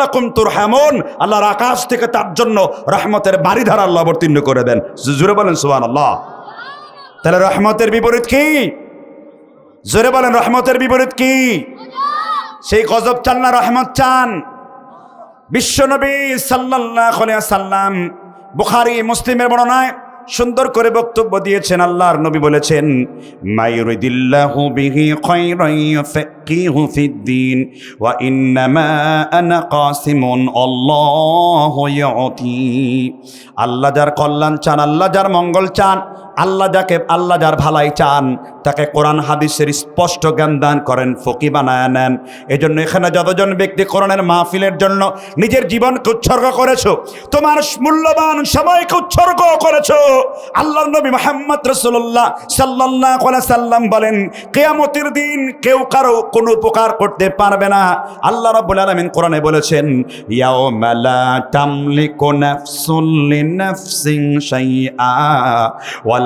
লাকুম তুরহামুন। আল্লাহর আকাশ থেকে তার জন্য রহমতের বাড়িধারা আল্লাহ অবতীর্ণ করে দেন। জোরে বলেন, সুবহানাল্লাহ। তাহলে রহমতের বিপরীত কি? জোরে বলেন, রহমতের বিপরীত কি? সেই গজব চান না, রহমত চান? বিশ্বনবী আলাইহি সাল্লাম বুখারী, মুসলিমের বর্ণনায় সুন্দর করে বক্তব্য দিয়েছেন আল্লাহর নবী বলেছেন বিহি ফিদ্দিন ওয়া আল্লাহ যার কল্যাণ চান, আল্লাহ যার মঙ্গল চান আল্লাহ যাকে, আল্লাহ যার ভালাই চান, তাকে কোরআন, হাদিসের স্পষ্ট জ্ঞান দান করেন, ফকি বানায় নেন। এজন্য এখানে যতজন ব্যক্তি কোরআনের মাহফিলের জন্য নিজের জীবনকে উৎসর্গ করেছ, তোমার মূল্যবান সময়কে উৎসর্গ করেছ আল্লাহ নবী মোহাম্মদ রসুল্লাহ সাল্লাহ সাল্লাম বলেন, কেয়ামতির দিন কেউ কারও কোনো উপকার করতে পারবে না। আল্লাহ রব্বুল আলামিন কোরআনে বলেছেন, ইয়াউমা লা তামলিকু নাফসুন লিনাফসিন শাইআ ওয়াল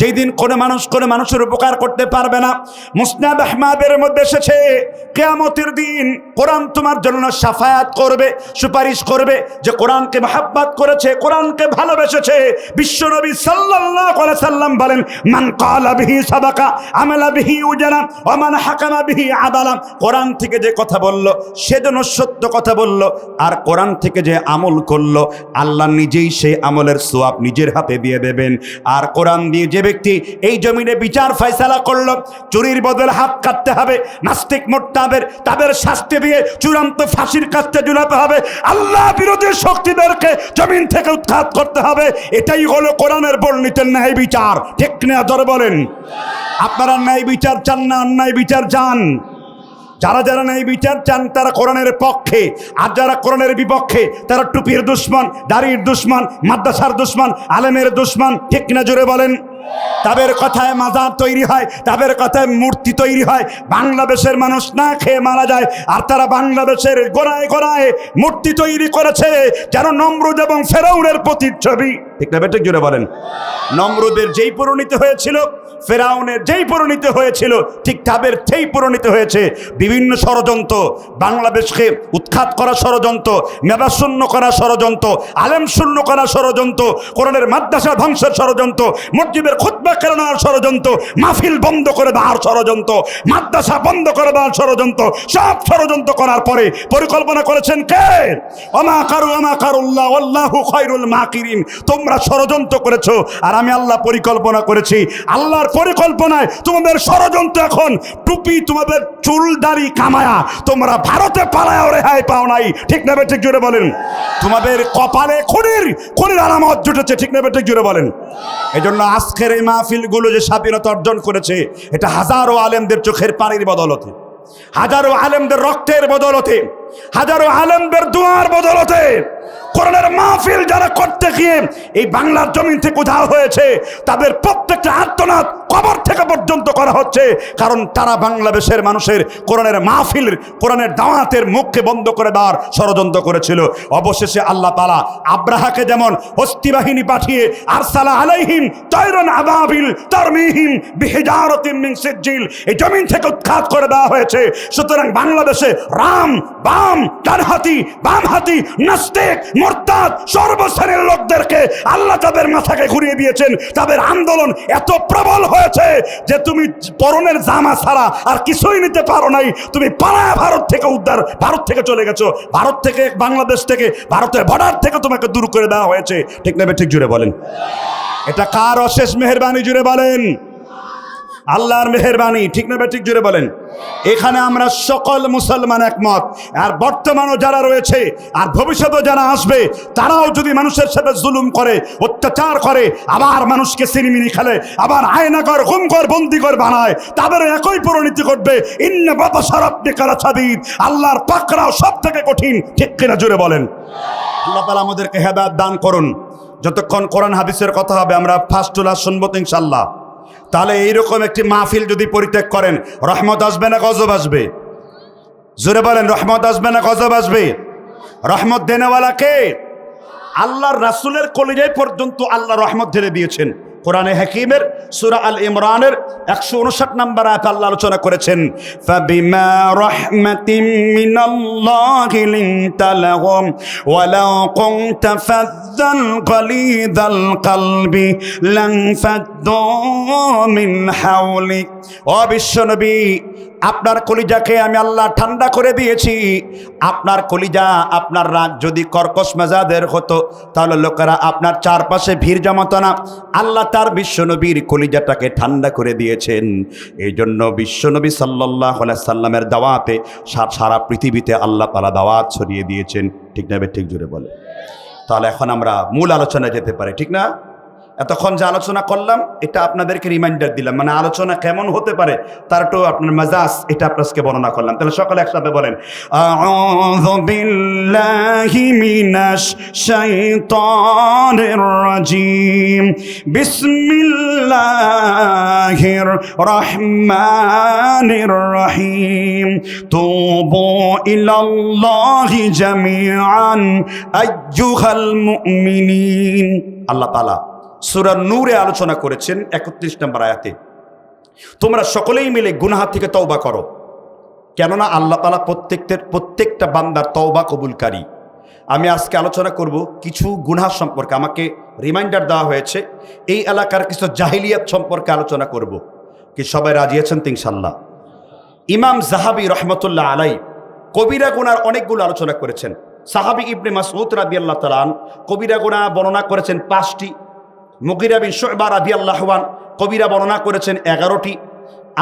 যেই দিন কোনো মানুষ কোনো মানুষের উপকার করতে পারবে না, মুসনাদ আহমাদের মধ্যে এসেছে, কেয়ামতের দিন কোরআন তোমার জন্য সাফায়াত করবে, সুপারিশ করবে যে কোরআনকে মহাব্বাত করেছে, কোরআনকে ভালোবেসেছে। বিশ্বনবী আলাইহি সাল্লাম বলেন, মান কালা বিহি সাবাকা আমালা বিহি উজানা মান হাকামা বিহি আদালা। কোরআন থেকে যে কথা বলল সেজন্য সত্য কথা বলল, আর কোরআন থেকে যে আমল করল, আল্লাহ নিজেই সেই আমলের সোয়াব নিজের হাতে দিয়ে দেবেন। আর কোরআন দিয়ে যে ব্যক্তি এই জমিনে বিচার ফয়সালা করল, চুরির বদলে হাত কাটতে হবে, নাস্তিক মোট্টাবের তাদের শাস্তি দিয়ে চূড়ান্ত ফাঁসির কাছতে ঝুলাতে হবে। আল্লাহ বিরোধী শক্তিদেরকে জমিন থেকে উৎখাত করতে হবে। এটাই হলো কোরআনের বর্ণিত ন্যায় বিচার। ঠিক না ধরে বলেন। আপনারা ন্যায় বিচার চান না, অন্যায় বিচার চান? যারা যারা নেই বিচার চান, তারা কোরআনের পক্ষে। আর যারা কোরআনের বিপক্ষে, তারা টুপির দুশ্মন, দাড়ির দুশ্মন, মাদ্রাসার দুশ্মন, আলেমের দুশ্মন, ঠিক না জোরে বলেন? তাদের কথায় মাজার তৈরি হয়, তাদের কথায় মূর্তি তৈরি হয়। বাংলাদেশের মানুষ না খেয়ে মারা যায়, আর তারা বাংলাদেশের গোড়ায় গোড়ায় মূর্তি তৈরি করেছে যেন নমরুদ এবং ফেরাউনের প্রতিচ্ছবি। ঠিক না বেটে জুড়ে বলেন। নমরুদের যেই পরিণত হয়েছিল, ফেরাউনের যেই পরিণত হয়েছিল, ঠিক সেই পরিণত হয়েছে। বিভিন্ন ষড়যন্ত্র, বাংলাদেশকে উৎখাত করা ষড়যন্ত্র মেধা শূন্য করা ষড়যন্ত্র, আলেম শূন্য করা ষড়যন্ত্র, কোরআনের মাদ্রাসা ধ্বংসের ষড়যন্ত্র, মসজিদের খুতবা কেরানোর ষড়যন্ত্র, মাহফিল বন্ধ করে দেওয়ার ষড়যন্ত্র, মাদ্রাসা বন্ধ করে দেওয়ার ষড়যন্ত্র, সব ষড়যন্ত্র করার পরে পরিকল্পনা করেছেন কে? অমা কারু অমা কারুল্লাহ মাকিরিন। ষড়যন্ত্র করেছ আর আমি আল্লাহ পরিকল্পনা করেছি। আল্লাহর পরিকল্পনায় তোমাদের ষড়যন্ত্র এখন। টুপি তোমাদের চুল, দাড়ি, কামায়া। তোমরা ভারতে পালায় রেহাই পাও নাই। ঠিক না ঠিক জুড়ে বলেন। তোমাদের কপালে খনির খনির আলামত জুটেছে। ঠিক না ঠিক জুড়ে বলেন। এই জন্য আজকের এই মাহফিলগুলো যে স্বাধীনতা অর্জন করেছে, এটা হাজারো আলেমদের চোখের পানির বদলতে, হাজারো আলেমদের রক্তের বদলতে হাজারো আলেমদের দুয়ার বদলতে কোরআনের মাহফিল যারা করতে গিয়ে এই বাংলার জমিন থেকে উধাও হয়েছে, তাদের প্রত্যেকটা আত্মনাদ কবর থেকে পর্যন্ত করা হচ্ছে। কারণ তারা বাংলাদেশের মানুষের কোরআনের মাহফিল, কোরআনের দাওয়াতের মুখকে বন্ধ করে দেওয়ার ষড়যন্ত্র করেছিল। অবশেষে আল্লাহ তালা আব্রাহাকে যেমন হস্তি বাহিনী পাঠিয়ে, আরসালা আলাইহিম তৈরন আবাবিল তারমিহিম বিহেজারতিম সিজ্জিল, এই জমিন থেকে উৎখাত করে দেওয়া হয়েছে। সুতরাং বাংলাদেশে রাম বাম ডানহাতি বাম হাতি, নাস্তিক, মোরতাদ, সর্বশ্রেণীর লোকদেরকে আল্লাহ তাদের মাথাকে ঘুরিয়ে দিয়েছেন। তাদের আন্দোলন এত প্রবল হয়েছে যে তুমি পরনের জামা ছাড়া আর কিছুই নিতে পারো নাই। তুমি পালায় ভারত থেকে উদ্ধার, ভারত থেকে চলে গেছো। ভারত থেকে বাংলাদেশ থেকে ভারতের বর্ডার থেকে তোমাকে দূর করে দেওয়া হয়েছে। ঠিক না ঠিক জুড়ে বলেন। এটা কার অশেষ মেহরবানি জুড়ে বলেন। আল্লাহর মেহরবানি, ঠিক না ঠিক জুড়ে বলেন? এখানে আমরা সকল মুসলমান একমত। আর বর্তমানও যারা রয়েছে, আর ভবিষ্যতেও যারা আসবে, তারাও যদি মানুষের সাথে জুলুম করে, অত্যাচার করে, আবার মানুষকে সিনিমিনি খেলে, আবার আয়নাকর হুমকর বন্দিকর বানায় তাদের একই পরিণতি ঘটবে। ইন্ন বাবা আল্লাহর পাকড়াও সব থেকে কঠিন, ঠিক কিনা জুড়ে বলেন? আল্লাহ তালা আমাদেরকে হেদায়ত দান করুন। যতক্ষণ কোরআন হাদিসের কথা হবে, আমরা ফার্স্ট টুলা শুনব ইনশাল্লাহ তাহলে এইরকম একটি মাহফিল যদি পরিত্যাগ করেন, রহমত আসবে না গজব আসবে? জোরে বলেন, রহমত আসবে না গজব আসবে? রহমত দেনেওয়ালা কে? আল্লাহর রাসুলের কলিজায় পর্যন্ত আল্লাহ রহমত ঢেলে দিয়েছেন। কোরআনে হাকিমের, সুরা আল ইমরানের একশো উনষাট নম্বর আয়াত আল্লাহ আলোচনা করেছেন ফাজ্জান গালিদাল কলবি মিন আপনার কলিজাকে আমি আল্লাহ ঠান্ডা করে দিয়েছি। আপনার কলিজা, আপনার রাগ যদি কর্কশ মেজাদের হতো, তাহলে লোকেরা আপনার চারপাশে ভিড় জমাতো না। আল্লাহ তার বিশ্বনবীর কলিজাটাকে ঠান্ডা করে দিয়েছেন। এই জন্য বিশ্বনবী সাল্লাহ সাল্লামের দাওয়াতে সারা পৃথিবীতে আল্লাহ তালা দাওয়াত ছড়িয়ে দিয়েছেন। ঠিক না ঠিক জুড়ে বলে তাহলে এখন আমরা মূল আলোচনায় যেতে পারি, ঠিক না? এতক্ষণ যে আলোচনা করলাম, এটা আপনাদেরকে রিমাইন্ডার দিলাম। মানে আলোচনা কেমন হতে পারে তার একটু আপনার মেজাজ, এটা আপনাকে বর্ণনা করলাম। তাহলে সকলে একসাথে বলেন রাজিম। বিসমিল্লাহির রহমানির রহিম। তুবু ইলাল্লাহি জামিআন, আইয়ুহাল মুমিনিন। আল্লাহ তাআলা সূরা নূরে আলোচনা করেছেন একত্রিশ নম্বর আয়াতে। তোমরা সকলেই মিলে গুনাহ থেকে তওবা করো। কেননা আল্লাহ তালা প্রত্যেকদের, প্রত্যেকটা বান্দার তওবা কবুলকারী। আমি আজকে আলোচনা করব কিছু গুনাহ সম্পর্কে। আমাকে রিমাইন্ডার দেওয়া হয়েছে, এই এলাকার কিছু জাহিলিয়াত সম্পর্কে আলোচনা করব। কি সবাই রাজি আছেন তো ইনশাল্লাহ ইমাম জাহাবি রহমতুল্লাহ আলাই কবিরা গুনার অনেকগুলো আলোচনা করেছেন। সাহাবি ইবনে মাসউদ আল্লাহ তালান কবিরা গুনা বর্ণনা করেছেন পাঁচটি। মুগিরা বিন শোবা রাদি আল্লাহওয়ান কবিরা বর্ণনা করেছেন এগারোটি।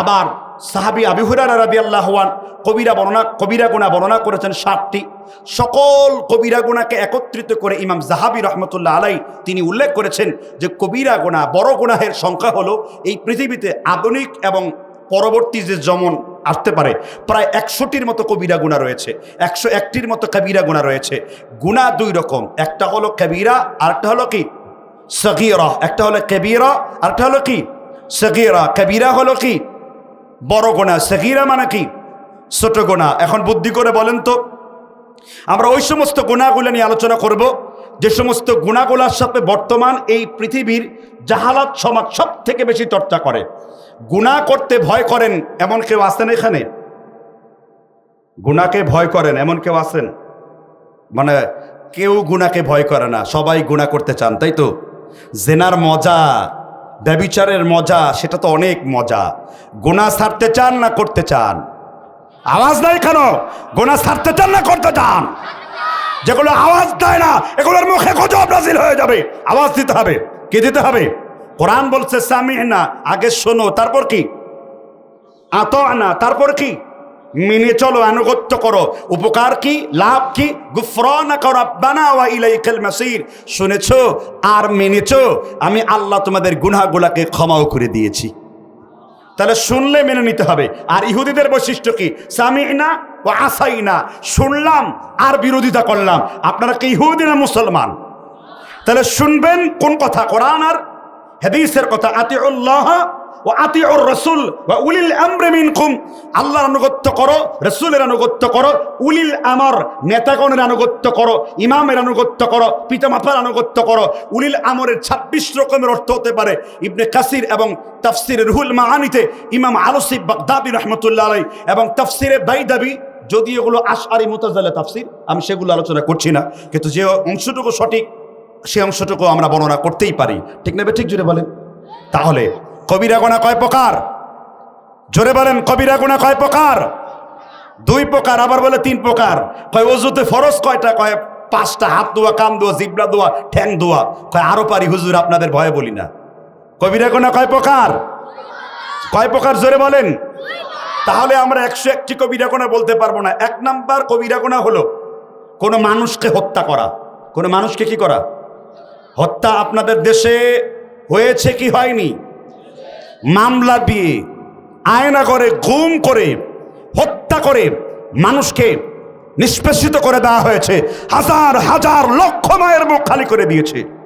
আবার সাহাবি আবিহুরারা রাদি আল্লাহওয়ান কবিরা বর্ণনা, কবিরা গুণা বর্ণনা করেছেন ষাটটি সকল কবিরা গুণাকে একত্রিত করে ইমাম জাহাবি রহমতুল্লাহ আলাই তিনি উল্লেখ করেছেন যে কবিরা গুণা বড় গুনাহের সংখ্যা হলো এই পৃথিবীতে আধুনিক এবং পরবর্তী যে জমন আসতে পারে, প্রায় একশোটির মতো কবিরা গুণা রয়েছে, একশো একটির মতো কবিরা গুণা রয়েছে। গুণা দুই রকম, একটা হলো কবিরা আরেকটা হলো কি? সগিরা। একটা হলো কবিরা, আরেকটা হলো কি? সগিরা। কবিরা হলো কি? বড় গোনা। সগিরা মানে কি? ছোট গোনা। এখন বুদ্ধি করে বলেন তো। আমরা ওই সমস্ত গুণাগুলো নিয়ে আলোচনা করব। যে সমস্ত গুণাগুলার সাথে বর্তমান এই পৃথিবীর জাহালাত সমাজ সব থেকে বেশি চর্চা করে। গুণা করতে ভয় করেন এমন কেউ আছেন এখানে? গুণাকে ভয় করেন এমন কেউ আছেন? মানে কেউ গুণাকে ভয় করে না। সবাই গুণা করতে চান, তাই তো? জেনার মজা, ব্যবিচারের মজা, সেটা তো অনেক মজা। গোনা ছাড়তে চান না করতে চান? আওয়াজ নাই কেন? গোনা ছাড়তে চান না করতে চান? যেগুলো আওয়াজ দেয় না, এগুলোর মুখে গজব নাজিল হয়ে যাবে। আওয়াজ দিতে হবে। কে দিতে হবে? কোরআন বলছে সামি না আগে শোনো, তারপর কি? আত আনা তারপর কি? মেনে চলো, আনুগত্য করো। উপকার কি? লাভ কি? গুফরানা করো শুনেছো আর মেনেছো? আমি আল্লাহ তোমাদের গুনাহগুলাকে ক্ষমাও করে দিয়েছি। তাহলে শুনলে মেনে নিতে হবে। আর ইহুদিদের বৈশিষ্ট্য কি? সামি না ও আসাই না শুনলাম আর বিরোধিতা করলাম। আপনারা কি ইহুদি না মুসলমান? তাহলে শুনবেন কোন কথা? কোরআন আর হাদিসের কথা। আতিউল্লাহ ও আতিউর রসুল বা উলিল আমরে মিনকুম। আল্লাহর আনুগত্য করো, রসুলের আনুগত্য করো, উলিল আমর নেতাগণের আনুগত্য করো, ইমামের আনুগত্য করো, পিতামাতার আনুগত্য করো। উলিল আমরের ছাব্বিশ রকমের অর্থ হতে পারে ইবনে কাসির এবং তাফসির রুহুল মাহানিতে ইমাম আলসিব বাগদাদি রহমতুল্লাহ আলাই এবং তাফসিরে বাইদাবি যদি এগুলো আশারি মোতাজালে তাফসির, আমি সেগুলো আলোচনা করছি না। কিন্তু যে অংশটুকু সঠিক, সে অংশটুকু আমরা বর্ণনা করতেই পারি। ঠিক নেবে ঠিক জুড়ে বলেন? তাহলে কবিরা গোনা কয় প্রকার? জোরে বলেন, কবিরা গোনা কয় প্রকার? দুই প্রকার, আবার বলে তিন প্রকার। কয়, অজুতে ফরজ কয়টা? কয়, পাঁচটা হাত দোয়া কান দোয়া জিবরা দোয়া ঠ্যাং দোয়া কয়, আরও পারি, হুজুর, আপনাদের ভয়ে বলি না। কবিরা গোনা কয় প্রকার? কয় প্রকার, জোরে বলেন। তাহলে আমরা একশো একটি কবিরা গোনা বলতে পারব না। এক নাম্বার কবিরা গোনা হলো কোনো মানুষকে হত্যা করা। কোনো মানুষকে কি করা? হত্যা আপনাদের দেশে হয়েছে কি হয়নি? মামলা দিয়ে আয়না করে গুম করে, হত্যা করে মানুষকে নিষ্পেষিত করে দেওয়া হয়েছে। হাজার হাজার লক্ষ মায়ের মুখ খালি করে দিয়েছে।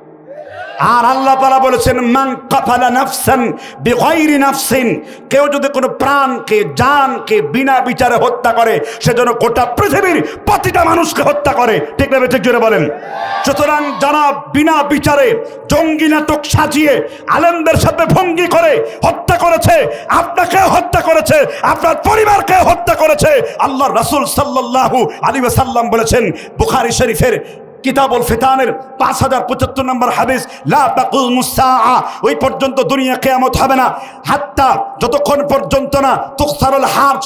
আর আল্লাহ তালা বলেছেন, মান কাফালা নাফসান বিগাইরি নাফসিন কেউ যদি কোনো প্রাণকে, জানকে বিনা বিচারে হত্যা করে সেজন্য গোটা পৃথিবীর প্রতিটা মানুষকে হত্যা করে। ঠিক না ঠিক জোরে বলেন? সুতরাং যারা বিনা বিচারে জঙ্গি নাটক সাজিয়ে আলেমদের সাথে ভঙ্গি করে হত্যা করেছে, আপনাকে হত্যা করেছে, আপনার পরিবারকে হত্যা করেছে আল্লাহ রাসূল সাল্লাল্লাহু আলাইহি ওয়াসাল্লাম বলেছেন, বুখারী শরীফের কিতাবুল ফিতানের পাঁচ হাজার পঁচাত্তর নম্বর সাআ ওই পর্যন্ত দুনিয়া কেয়ামত হবে না। হাত্তা যতক্ষণ পর্যন্ত না তুখসারুল হার্জ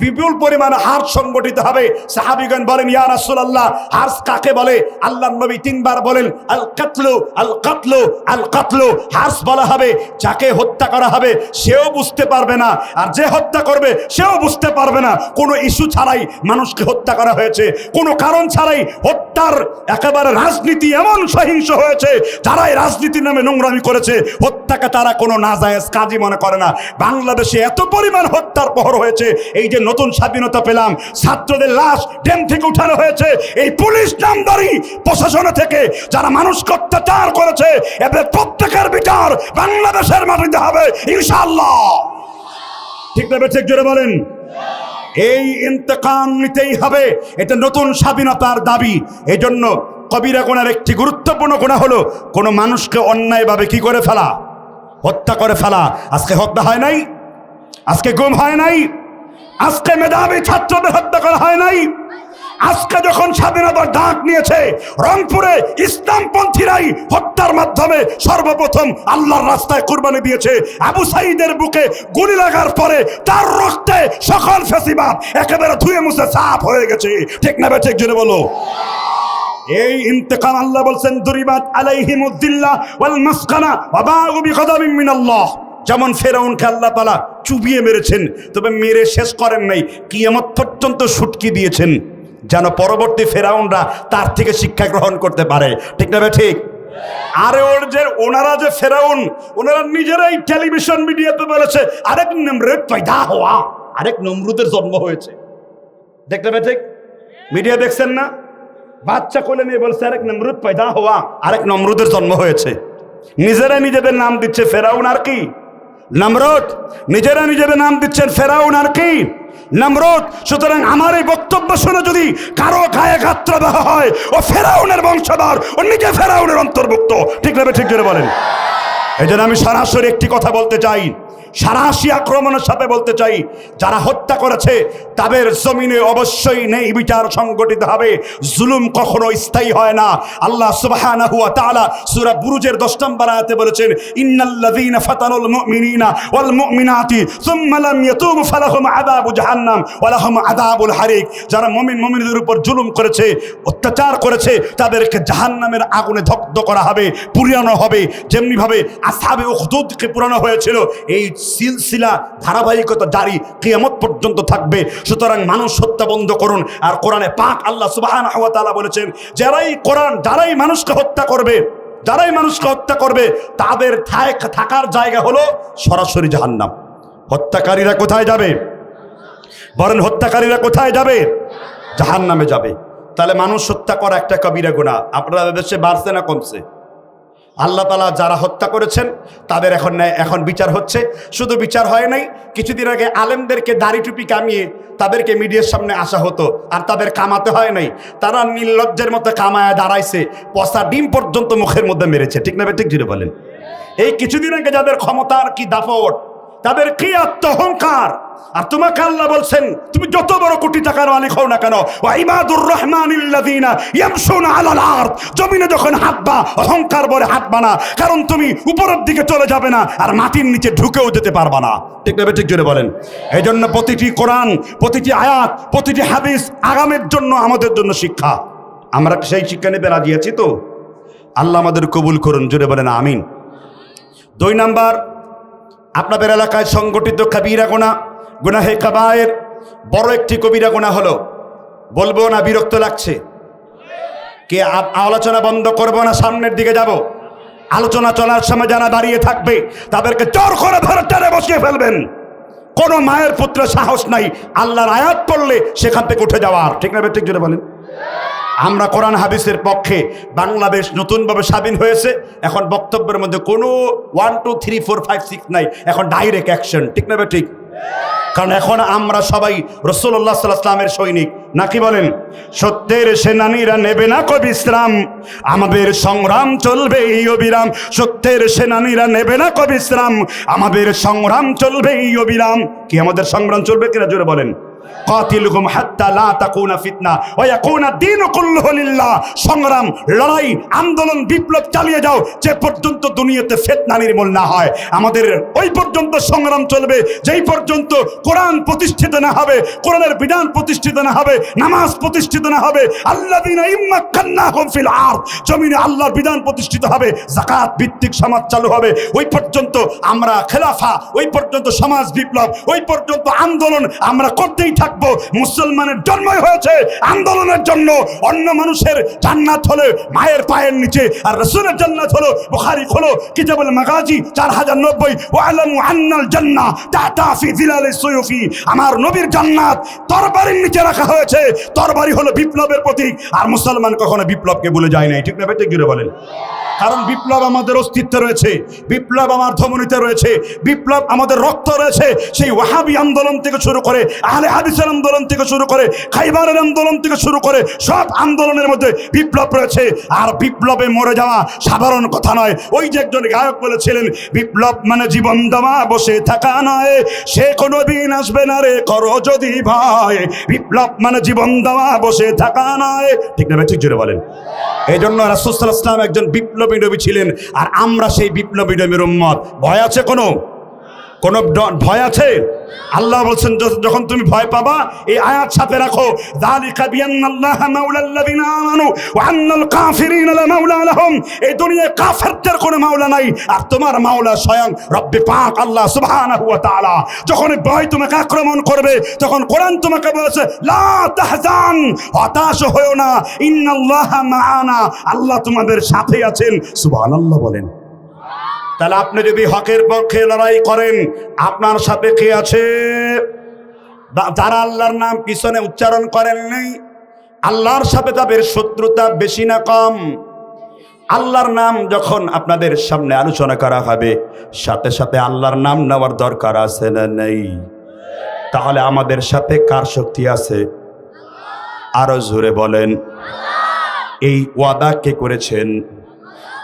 বিপুল পরিমাণে হার্জ সংগঠিত হবে। সাহাবিগণ বলেন, ইয়া রাসূলুল্লাহ হার্জ কাকে বলে? আল্লাহর নবী তিনবার বলেন, আল কাতলু আল কাতলু আল কাতলু হার্জ বলা হবে। যাকে হত্যা করা হবে, সেও বুঝতে পারবে না। আর যে হত্যা করবে, সেও বুঝতে পারবে না। কোনো ইস্যু ছাড়াই মানুষকে হত্যা করা হয়েছে। কোনো কারণ ছাড়াই হত্যার একেবারে রাজনীতি এমন সহিংস হয়েছে, যারাই রাজনীতি নামে নোংরামি করেছে, হত্যাকে তারা কোনো নাজায়েজ কাজই মনে করে না। বাংলাদেশে এত পরিমাণ হত্যার পহর হয়েছে, এই যে নতুন স্বাধীনতা পেলাম, ছাত্রদের লাশ ড্যাম থেকে উঠানো হয়েছে, এই পুলিশ নামদারি প্রশাসন থেকে যারা মানুষকে অত্যাচার করেছে, এদের প্রত্যেকের বিচার বাংলাদেশের মাটিতে হবে ইনশাল্লাহ ঠিক না ঠিক জোরে বলেন? এই ইন্তকাম নিতেই হবে। এটা নতুন স্বাধীনতার দাবি। এই জন্য কবিরা গোনার একটি গুরুত্বপূর্ণ গোনা হলো, কোনো মানুষকে অন্যায়ভাবে কি করে ফেলা? হত্যা করে ফেলা। আজকে হত্যা হয় নাই? আজকে গুম হয় নাই? আজকে মেধাবী ছাত্রদের হত্যা করা হয় নাই? আজকে যখন স্বাধীনতার ডাক নিয়েছে, রংপুরে ইসলামপন্থীরাই হত্যার মাধ্যমে সর্বপ্রথম আল্লাহর রাস্তায় কুরবানি দিয়েছে। আবু সাইদের বুকে গুলি লাগার পরে তার রক্তে সকল ফেসিবাদ একেবারে ধুয়ে মুছে সাফ হয়ে গেছে। ঠিক না ঠিক জুড়ে বলো। এই ইন্তেকাম আল্লাহ বলছেন, দুরিবাদ আলাইহিম উদ্দিল্লাহ ওয়াল মাসকানা ওয়া বাউ বিগাদাবিন মিনাল্লাহ। যেমন ফেরাউনকে আল্লাহ তাআলা চুবিয়ে মেরেছেন, তবে মেরে শেষ করেন নাই, কিয়ামত পর্যন্ত সুটকি দিয়েছেন। যেন পরবর্তী ফেরাউনরা তার থেকে শিক্ষা গ্রহণ করতে পারে। ঠিক না ঠিক? আরে ওর যে, ওনারা যে ফেরাউন, ওনারা নিজেরাই টেলিভিশন মিডিয়াতে বলেছে, আরেক নমরুদ পয়দা হওয়া, আরেক নমরুদের জন্ম হয়েছে। দেখতে ঠিক? মিডিয়া দেখছেন না? বাচ্চা কোলে নিয়ে বলছে, আরেক নমরুদ পয়দা হওয়া, আরেক নমরুদের জন্ম হয়েছে। নিজেরা নিজেদের নাম দিচ্ছে ফেরাউন আর কি? নমরুদ, নিজেরা নিজেদের নাম দিচ্ছেন ফেরাউন আর কি? নমরুদ, সুতরাং আমার এই বক্তব্য শুনে যদি কারও গায়ে গাত্র হয়, ও ফেরাউনের বংশধর, ও নিজে ফেরাউনের অন্তর্ভুক্ত, ঠিক ঠিক করে বলেন? এই আমি সরাসরি একটি কথা বলতে চাই। সারাশি আক্রমণের সাথে বলতে চাই, যারা হত্যা করেছে, তাদের জমিনে অবশ্যই নেই বিচার সংগঠিত হবে। জুলুম কখনো স্থায়ী হয় না। আল্লাহ সুবহানাহু ওয়া তাআলা সূরা বুরুজের 10 নম্বর আয়াতে বলেছেন, ইন্নাল্লাযীনা ফাতানুল মুমিনিনা ওয়াল মুমিনাতি সুম্মা লাম ইয়াতুবু ফালাহুম আযাবু জাহান্নাম ওয়া লাহুম আযাবুল হারিক। যারা মুমিন মুমিনদের উপর জুলুম করেছে, অত্যাচার করেছে, তাদেরকে জাহান্নামের আগুনে দগ্ধ করা হবে পুরানো হবে। যেমনিভাবে আসহাবে উখদুদকে পুরানো হয়েছিল, এই সিলসিলা ধারাবাহিকতা জারি কিয়ামত পর্যন্ত থাকবে। সুতরাং মানুষ হত্যা বন্ধ করুন। আর কোরআনে পাক আল্লাহ তাআলা বলেছেন, যারাই কোরআন, যারাই মানুষকে হত্যা করবে, যারাই মানুষকে হত্যা করবে, তাদের থাক- থাকার জায়গা হলো সরাসরি জাহান্নাম। হত্যাকারীরা কোথায় যাবে? বলেন হত্যাকারীরা কোথায় যাবে? জাহান্নামে যাবে। তাহলে মানুষ হত্যা করা একটা কবিরা গুণা আপনারা দেশে বাড়ছে না কমছে? আল্লাহ তালা যারা হত্যা করেছেন, তাদের এখন এখন বিচার হচ্ছে। শুধু বিচার হয় নাই, কিছুদিন আগে আলেমদেরকে দাড়ি টুপি কামিয়ে তাদেরকে মিডিয়ার সামনে আসা হতো, আর তাদের কামাতে হয় নাই। তারা নির্লজ্জের মতো কামায় দাঁড়াইছে, পচা ডিম পর্যন্ত মুখের মধ্যে মেরেছে। ঠিক না? ঠিক জিরে বলেন? এই কিছুদিন আগে যাদের ক্ষমতার কি দাপট তাদের কি আত্মহংকার আর তোমাকে আল্লাহ বলছেন, তুমি যত বড় কোটি টাকার মালিক হও না কেন আলাল আরদ, জমিনে যখন হাঁটবা অহংকার বলে হাঁটবা না কারণ তুমি উপরের দিকে চলে যাবে না, আর মাটির নিচে ঢুকেও যেতে পারবা না। ঠিক না ঠিক জোরে বলেন। এই জন্য প্রতিটি কোরআন, প্রতিটি আয়াত, প্রতিটি হাদিস আগামের জন্য আমাদের জন্য শিক্ষা। আমরা সেই শিক্ষা নিতে রাজি তো? আল্লাহ আমাদের কবুল করুন, জোরে বলেন, আমিন। দুই নাম্বার আপনাদের এলাকায় সংগঠিত কাবিরা গোনা, গুনাহে কাবায়ের, বড় একটি কবিরা গোনা হলো। বলব না, বিরক্ত লাগছে। কে আলোচনা বন্ধ করব না, সামনের দিকে যাব? আলোচনা চলার সময় যারা দাঁড়িয়ে থাকবে, তাদেরকে চর করে ধরে বসিয়ে ফেলবেন। কোনো মায়ের পুত্র সাহস নাই। আল্লাহর আয়াত পড়লে সেখান থেকে উঠে যাওয়ার। ঠিক না, ঠিক জুড়ে বলেন। আমরা কোরআন হাদিসের পক্ষে বাংলাদেশ নতুনভাবে স্বাধীন হয়েছে। এখন বক্তব্যের মধ্যে কোনো one two three four five six নাই। এখন ডাইরেক্ট অ্যাকশন ঠিক না ঠিক? কারণ এখন আমরা সবাই রসুল্লাহ সাল্লাহামের সৈনিক। নাকি বলেন? সত্যের সেনানীরা নেবে না কবি বিশ্রাম আমাদের সংগ্রাম চলবে এই অবিরাম। সত্যের সেনানীরা নেবে না কবি বিশ্রাম আমাদের সংগ্রাম চলবে এই অবিরাম। কি আমাদের সংগ্রাম চলবে কিনা জোরে বলেন। কাতিলহুম হাত্তা লা তাকুনা ফিতনা, ওয়া ইয়াকুনা কুল্লুহু লিল্লাহ। সংগ্রাম, লড়াই, আন্দোলন, বিপ্লব চালিয়ে যাও, যে পর্যন্ত দুনিয়াতে ফিতনা নির্মূল না হয়। আমাদের ওই পর্যন্ত সংগ্রাম চলবে, যেই পর্যন্ত কোরআন প্রতিষ্ঠিত না হবে, কোরআনের বিধান প্রতিষ্ঠিত না হবে, নামাজ প্রতিষ্ঠিত না হবে, আল্লাযীনা ইম্মাক্কান্নাহুম ফিল আরদ, জমিনে আল্লাহর বিধান প্রতিষ্ঠিত হবে, যাকাত ভিত্তিক সমাজ চালু হবে। ওই পর্যন্ত আমরা খেলাফা, ওই পর্যন্ত সমাজ বিপ্লব, ওই পর্যন্ত আন্দোলন আমরা করতেই থাকব, মুসলমানের জন্মই হয়েছে আন্দোলনের জন্য। অন্য মানুষের জান্নাত হলে মায়ের পায়ের নিচে, আর রসুলের জান্নাত হলো বুখারি খোলো, কিতাবুল মাগাজি, চার হাজার নব্বই। ওয়ালামু আন্নাল সুয়ুফি। আমার নবীর জান্নাত তরবারির নিচে রাখা হয়েছে। তরবারি হলো বিপ্লবের প্রতীক, আর মুসলমান কখনো বিপ্লবকে ভুলে যায় নাই। ঠিক না বেটে গিরে বলেন। কারণ বিপ্লব আমাদের অস্তিত্বে রয়েছে, বিপ্লব আমার ধমনীতে রয়েছে, বিপ্লব আমাদের রক্ত রয়েছে। সেই ওয়াহাবি আন্দোলন থেকে শুরু করে, আহলে হাদিসের আন্দোলন থেকে শুরু করে, খাইবারের আন্দোলন থেকে শুরু করে, সব আন্দোলনের মধ্যে বিপ্লব রয়েছে। আর বিপ্লবে মরে যাওয়া সাধারণ কথা নয়। ওই যে একজন গায়ক বলেছিলেন, বিপ্লব মানে জীবন দেওয়া, বসে থাকা নয়। সে কোনো দিন আসবে না রে, করো যদি ভয়। বিপ্লব মানে জীবন দেওয়া, বসে থাকা নয়। ঠিক না? ঠিক জুড়ে বলেন। এই জন্য রাসুসাল ইসলাম একজন বিপ্লবী নবী ছিলেন আর আমরা সেই বিপ্লবী নবীর উম্মত। ভয় আছে কোনো? কোনো ভয় আছে? আল্লাহ বলছেন যখন তুমি ভয় পাবা, এই আয়াত সাথে রাখো। এই দুনিয়ায় কাফেরদের কোনো মাওলা নাই, আর তোমার মাওলা স্বয়ং রব্বে পাক আল্লাহ তাআলা। যখন ভয় তোমাকে আক্রমণ করবে, তখন কোরআন তোমাকে বলেছে, লা তাহজান, হতাশ হয়ো না। ইন্নাল্লাহ মাআনা। আল্লাহ তোমাদের সাথে আছেন। সুবহানাল্লাহ বলেন। তাহলে আপনি যদি হকের পক্ষে লড়াই করেন, আপনার সাথে কে আছে? যারা আল্লাহর নাম পিছনে উচ্চারণ করেন নাই, আল্লাহর সাথে তাদের শত্রুতা বেশি না কম। আল্লাহর নাম যখন আপনাদের সামনে আলোচনা করা হবে, সাথে সাথে আল্লাহর নাম নেওয়ার দরকার আছে না নেই? তাহলে আমাদের সাথে কার শক্তি আছে? আরও জোরে বলেন, এই ওয়াদা কে করেছেন?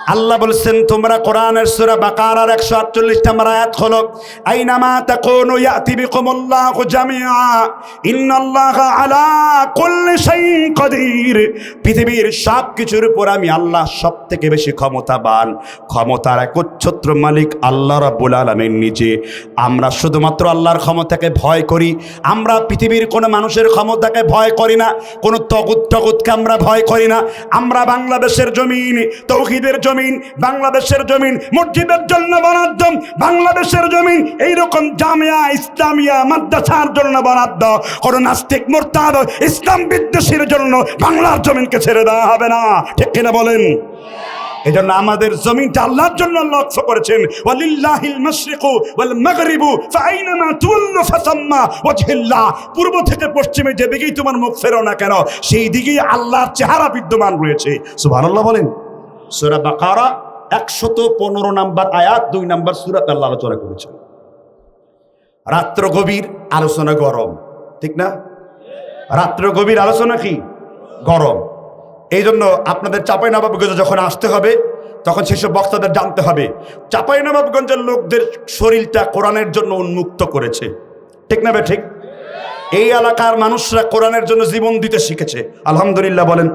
আল্লাহ বলছেন, তোমরা কোরআনের সূরা বাকারার 148 নম্বর আয়াত হলো আইনামা তাকুনু ইয়াতি বিকুমুল্লাহু জামিআ। ইন্নাল্লাহা আলা কুল্লি পৃথিবীর সব কিছুর উপর আমি আল্লাহ সবথেকে বেশি ক্ষমতাবান। ক্ষমতার একচ্ছত্র মালিক আল্লাহ রাব্বুল আলামিন নিজে। আমরা শুধুমাত্র আল্লাহর ক্ষমতাকে ভয় করি। আমরা পৃথিবীর কোনো মানুষের ক্ষমতাকে ভয় করি না। কোনো তগুত টগুতকে আমরা ভয় করি না। আমরা বাংলাদেশের জমিন, তৌহিদের জমিন বাংলাদেশের জমিন, মসজিদের জন্য বরাদ্দ বাংলাদেশের জমিন, এইরকম জামিয়া ইসলামিয়া মাদ্রাসার জন্য বরাদ্দ। কোনো নাস্তিক মোরতাদ, ইসলাম বিদ্বেষীর জন্য বাংলার জমিনকে ছেড়ে দেওয়া হবে না। ঠিক কিনা বলেন? এই জন্য আমাদের জমিনটা আল্লাহর জন্য লক্ষ্য করেছেন পূর্ব থেকে পশ্চিমে যে দিকেই তোমার মুখ ফেরো না কেন, সেই দিকেই আল্লাহর চেহারা বিদ্যমান রয়েছে। সুবহানাল্লাহ বলেন। সূরা বাকারা 115 নাম্বার আয়াত, দুই নাম্বার সূরাতে আল্লাহ আলোচনা করেছেন। রাত্র গভীর, আলোচনা গরম, ঠিক না? রাত্র গভীর আলোচনা কি? গরম। এই জন্য আপনাদের চাপাই নবাবগঞ্জে যখন আসতে হবে, তখন সেসব বক্তাদের জানতে হবে চাপাই নবাবগঞ্জের লোকদের শরীরটা কোরআনের জন্য উন্মুক্ত করেছে। ঠিক না ঠিক? এই এলাকার মানুষরা কোরআনের জন্য জীবন দিতে শিখেছে। আলহামদুলিল্লাহ বলেন।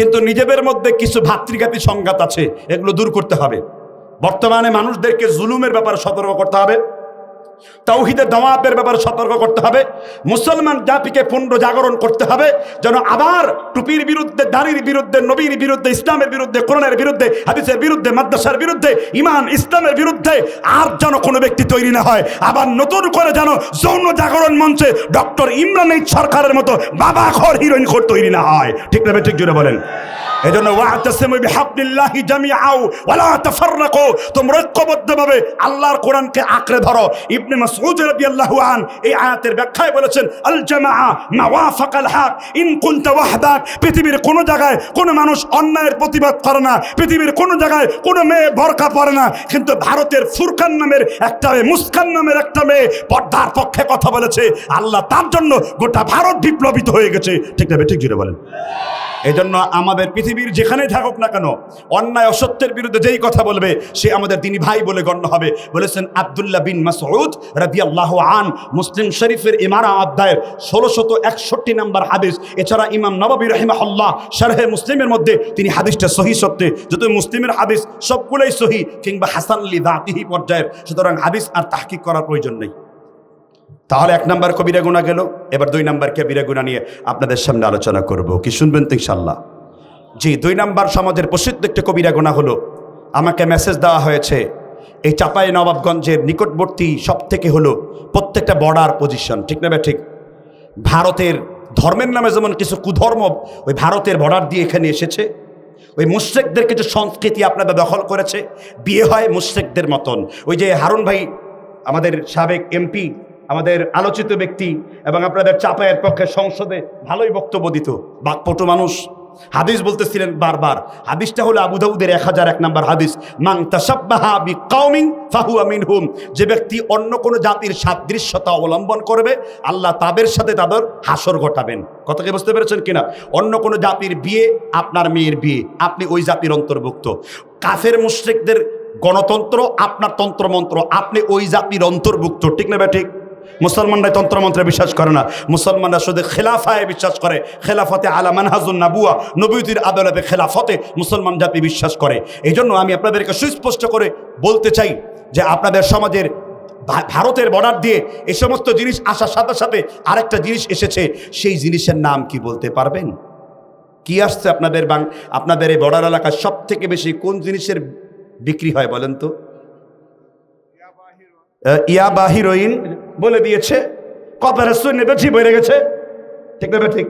কিন্তু নিজেদের মধ্যে কিছু ভাতৃঘাতী সংঘাত আছে, এগুলো দূর করতে হবে। বর্তমানে মানুষদেরকে জুলুমের ব্যাপারে সতর্ক করতে হবে। তৌহিদের দাওয়াতের ব্যাপারে সতর্ক করতে হবে। মুসলমান জাতিকে পুনঃ জাগরণ করতে হবে, যেন আবার টুপির বিরুদ্ধে, দাড়ির বিরুদ্ধে, নবীর বিরুদ্ধে, ইসলামের বিরুদ্ধে, কোরআনের বিরুদ্ধে, হাদিসের বিরুদ্ধে, মাদ্রাসার বিরুদ্ধে ইমান ইসলামের বিরুদ্ধে আর যেন কোনো ব্যক্তি তৈরি না হয়। আবার নতুন করে যেন যৌন জাগরণ মঞ্চে ডক্টর ইমরান সরকারের মতো বাবা ঘর হিরোইন ঘর তৈরি না হয়। ঠিক না ঠিক জুড়ে বলেন। এই জন্য ওয়াতাসিমু বিহাবলিল্লাহি জামিআও ওয়ালা তাফাররাকু। তোমরা ঐক্যবদ্ধভাবে আল্লাহর কোরআনকে আঁকড়ে ধরো। ইবনে মাসউদ রাদিয়াল্লাহু আন এই আয়াতের ব্যাখ্যায় বলেছেন, আল জামাআ মা ওয়াফাকাল হক ইন পৃথিবীর কোন জায়গায় কোন মানুষ অন্যায়ের প্রতিবাদ করে না। পৃথিবীর কোন জায়গায় কোন মেয়ে বরকা পরে না। কিন্তু ভারতের ফুরকান নামের একটা মেয়ে, মুস্কান নামের একটা মেয়ে পর্দার পক্ষে কথা বলেছে। আল্লাহ তার জন্য গোটা ভারত বিপ্লবিত হয়ে গেছে। ঠিক না ঠিক জুড়ে বলেন। এই জন্য আমাদের পৃথিবীর যেখানেই থাকুক না কেন, অন্যায় অসত্যের বিরুদ্ধে যেই কথা বলবে, সে আমাদের দিনী ভাই বলে গণ্য হবে। বলেছেন আবদুল্লাহ বিন মাসউদ রাদিয়াল্লাহু আন, মুসলিম শরীফের ইমারা অধ্যায়ের ষোলোশত একষট্টি নম্বর হাদিস। এছাড়া ইমাম নবাবী রহিমাহুল্লাহ শারহে মুসলিমের মধ্যে তিনি হাদিসটা সহি সত্যে, যত মুসলিমের হাদিস সবগুলোই সহি, কিংবা হাসান লি দাতিহি পর্যায়ের। সুতরাং হাদিস আর তাহকিক করার প্রয়োজন নেই। তাহলে এক নাম্বার কবিরা গুণা গেল। এবার দুই নাম্বার কবিরা গুণা নিয়ে আপনাদের সামনে আলোচনা করব। কি শুনবেন তো ইনশাল্লাহ জি, দুই নাম্বার সমাজের প্রসিদ্ধ একটি কবিরা গুণা হলো, আমাকে মেসেজ দেওয়া হয়েছে, এই চাপাই নবাবগঞ্জের নিকটবর্তী সব থেকে হলো প্রত্যেকটা বর্ডার পজিশন ঠিক না ঠিক? ভারতের ধর্মের নামে যেমন কিছু কুধর্ম ওই ভারতের বর্ডার দিয়ে এখানে এসেছে, ওই মুশ্রেকদের কিছু সংস্কৃতি আপনারা দখল করেছে, বিয়ে হয় মুশ্রেকদের মতন। ওই যে হারুন ভাই, আমাদের সাবেক এমপি আমাদের আলোচিত ব্যক্তি এবং আপনাদের চাপায়ের পক্ষে সংসদে ভালোই বক্তব্য দিত। বাকপটু মানুষ। হাদিস বলতেছিলেন বারবার। হাদিসটা হলো আবু দাউদের এক হাজার এক নম্বর হাদিস। মাং বি ফাহু আমিন হুম যে ব্যক্তি অন্য কোনো জাতির সাদৃশ্যতা অবলম্বন করবে, আল্লাহ তাদের সাথে তাদের হাসর ঘটাবেন। কথাকে বুঝতে পেরেছেন কিনা? অন্য কোনো জাতির বিয়ে আপনার মেয়ের বিয়ে। আপনি ওই জাতির অন্তর্ভুক্ত। কাফের মুশ্রিকদের গণতন্ত্র আপনার তন্ত্রমন্ত্র। আপনি ওই জাতির অন্তর্ভুক্ত। ঠিক না ভাই ঠিক? মুসলমানরা তন্ত্রমন্ত্রে বিশ্বাস করে না। মুসলমানরা শুধু খেলাফায় বিশ্বাস করে। খেলাফতে আলা মানহাজুন নাবুয়া নবীতির আদালতে খেলাফতে মুসলমান জাতি বিশ্বাস করে। এই জন্য আমি আপনাদেরকে সুস্পষ্ট করে বলতে চাই যে আপনাদের সমাজের ভারতের বর্ডার দিয়ে এই সমস্ত জিনিস আসার সাথে সাথে আরেকটা জিনিস এসেছে। সেই জিনিসের নাম কি বলতে পারবেন? কি আসছে আপনাদের বাং আপনাদের এই বর্ডার এলাকায় সব থেকে বেশি কোন জিনিসের বিক্রি হয় বলেন তো? আহ, ইয়াবা হিরোইন? বলে দিয়েছে। কপারের শূন্য বেশি বেড়ে গেছে ঠিক না ঠিক?